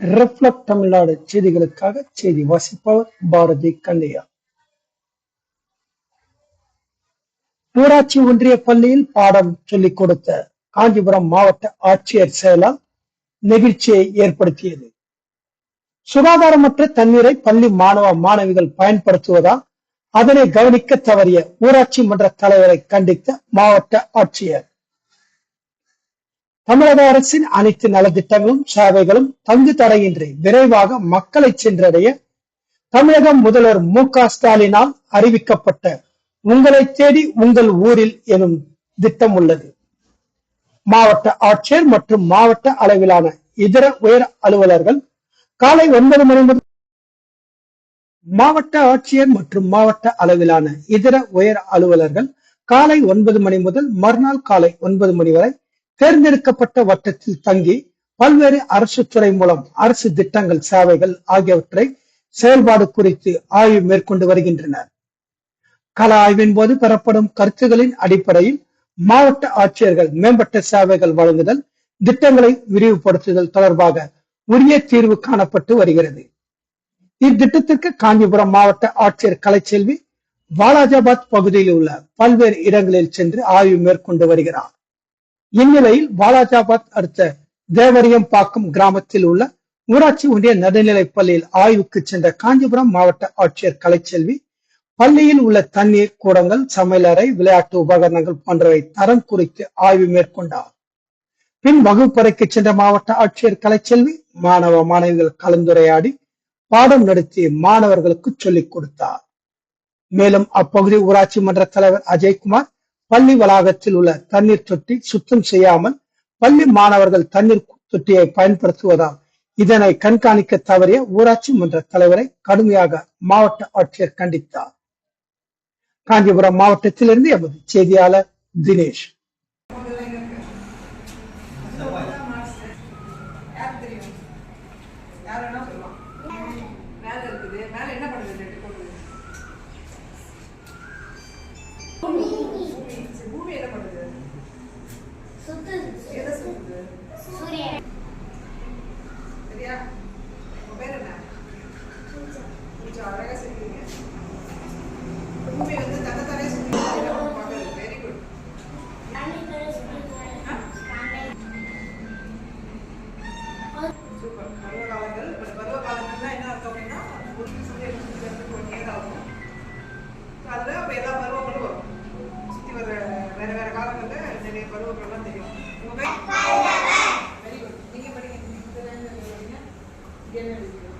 Reflect Tamil Nadu செய்திகளுக்காக செய்தி வாசிப்பவர் பாரதி கண்ணையா. ஊராட்சி ஒன்றிய பள்ளியில் பாடம் சொல்லிக் கொடுத்த காஞ்சிபுரம் மாவட்ட ஆட்சியர் செயலால் நெகிழ்ச்சியை ஏற்படுத்தியது. சுகாதாரமற்ற தண்ணீரை பள்ளி மாணவ மாணவிகள் பயன்படுத்துவதால் அதனை கவனிக்க தவறிய ஊராட்சி மன்ற தலைவரை கண்டித்த மாவட்ட ஆட்சியர். தமிழக அரசின் அனைத்து நலத்திட்டங்களும் சேவைகளும் தங்கு தடையின்றி விரைவாக மக்களை சென்றடைய தமிழக முதல்வர் மு க ஸ்டாலினால் அறிவிக்கப்பட்ட உங்களை தேடி உங்கள் ஊரில் எனும் திட்டம் உள்ளது. மாவட்ட ஆட்சியர் மற்றும் மாவட்ட அளவிலான இதர உயர் அலுவலர்கள் காலை ஒன்பது மணி முதல் மாவட்ட ஆட்சியர் மற்றும் மாவட்ட அளவிலான இதர உயர் அலுவலர்கள் காலை ஒன்பது மணி முதல் மறுநாள் காலை ஒன்பது மணி வரை தேர்ந்தெடுக்கப்பட்ட வட்டத்தில் தங்கி பல்வேறு அரசு துறை மூலம் அரசு திட்டங்கள் சேவைகள் ஆகியவற்றை செயல்பாடு குறித்து ஆய்வு மேற்கொண்டு வருகின்றனர் கள ஆய்வின் போது பெறப்படும் கருத்துகளின் அடிப்படையில் மாவட்ட ஆட்சியர்கள் மேம்பட்ட சேவைகள் வழங்குதல் திட்டங்களை விரிவுபடுத்துதல் தொடர்பாக உரிய தீர்வு காணப்பட்டு வருகிறது. இத்திட்டத்திற்கு காஞ்சிபுரம் மாவட்ட ஆட்சியர் கலைச்செல்வி வாலாஜாபாத் பகுதியில் உள்ள பல்வேறு இடங்களில் சென்று ஆய்வு மேற்கொண்டு வருகிறார். இந்நிலையில் வாலாஜாபாத் அடுத்த தேவரியம் பாக்கம் கிராமத்தில் உள்ள ஊராட்சி ஒன்றிய நடுநிலைப் பள்ளியில் ஆய்வுக்கு சென்ற காஞ்சிபுரம் மாவட்ட ஆட்சியர் கலைச்செல்வி பள்ளியில் உள்ள தண்ணீர் கூடங்கள் சமையலறை விளையாட்டு உபகரணங்கள் போன்றவை தரம் குறித்து ஆய்வு மேற்கொண்டார். பின் வகுப்பறைக்கு சென்ற மாவட்ட ஆட்சியர் கலைச்செல்வி மாணவ மாணவிகள் கலந்துரையாடி பாடம் நடத்தி மாணவர்களுக்கு சொல்லிக் கொடுத்தார். மேலும் அப்பகுதி ஊராட்சி மன்ற தலைவர் அஜய்குமார் பள்ளி வளாகத்தில் உள்ள தண்ணீர் தொட்டி சுத்தம் செய்யாமல் பள்ளி மாணவர்கள் தண்ணீர் தொட்டியை பயன்படுத்துவதால் இதனை கண்காணிக்க தவறிய ஊராட்சி மன்ற தலைவரை கடுமையாக மாவட்ட ஆட்சியர் கண்டித்தார். காஞ்சிபுரம் மாவட்டத்திலிருந்து எமது செய்தியாளர் தினேஷ். மேல இருக்குது. மேல என்ன பண்ணுது? சரியா உங்க பேர் என்ன கொஞ்சம் அழகா சொல்றீங்க பூமி வந்து தன்னைத்தானே சுத்தி பார்க்கறது வெரி குட் சூப்பர் பருவ காலங்கள் இப்போ பருவ காலங்கள்னா என்ன அர்த்தம் அப்படின்னா ஒரு சூரியன் சுற்றி வரதுக்கு ஒன் இயர் ஆகும் அதில் அப்போ எல்லா பருவங்களும் வரும் சுற்றி வர வேற வேற காலங்களில் நிறைய பருவங்கள்லாம் தெரியும் உங்க வெரி